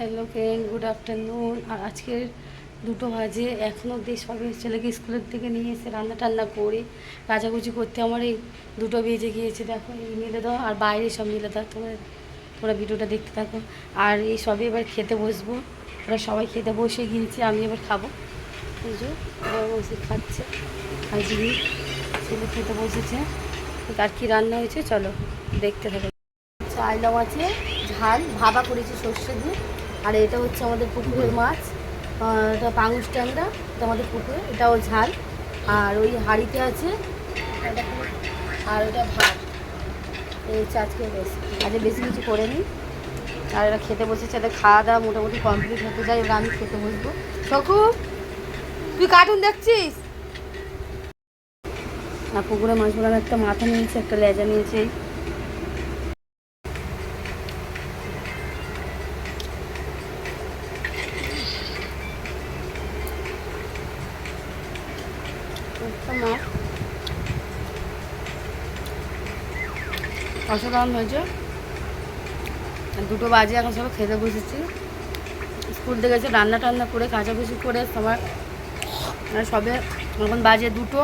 Hello friend, good afternoon. আর আজকের দুটো বাজে এখনও অব্দি সবে ছেলেকে স্কুলের থেকে নিয়ে এসে রান্না টান্না করে কাচাকুচি করতে আমার এই দুটো বেজে গিয়েছে, দেখো, এই মিলে দাও, আর বাইরে সব মিলে দাও, তোমরা তোমরা ভিডিওটা দেখতে থাকো। আর এই সবে এবার খেতে বসবো, ওরা সবাই খেতে বসে গিয়েছে, আমি এবার খাব। ওরা বসে খাচ্ছে যিনি ছেলে খেতে বসেছে আর কি রান্না হয়েছে, চলো দেখতে থাকো। চাইলাম আছে, ঝাল ভাবা করেছি সর্ষে দিয়ে। আর এটা হচ্ছে আমাদের পুকুরের মাছ। এটা পাঙুশ ট্যাংরা, এটা আমাদের পুকুরে, এটাও ঝাল। আর ওই হাঁড়িতে আছে, আর এটা ভাত। এই হচ্ছে আজকে বেশি আজকে বেশি কিছু করে নিই আর এরা খেতে বসেছে, এদের খাওয়া দাওয়া মোটামুটি কমপ্লিট হতে যায় এবার আমি খেতে বসবো। সকু তুই কার্টুন দেখছিস? আর পুকুরে মাছগুলো একটা মাথা নিয়েছে, একটা লেজা নিয়েছে। মাছ অসাধারণ হয়েছে। দুটো বাজে এখন সব খেতে বসেছি। স্কুল থেকে গেছে রান্না টান্না করে কাঁচা কুচি করে, সবার মানে সবে এখন বাজে দুটো।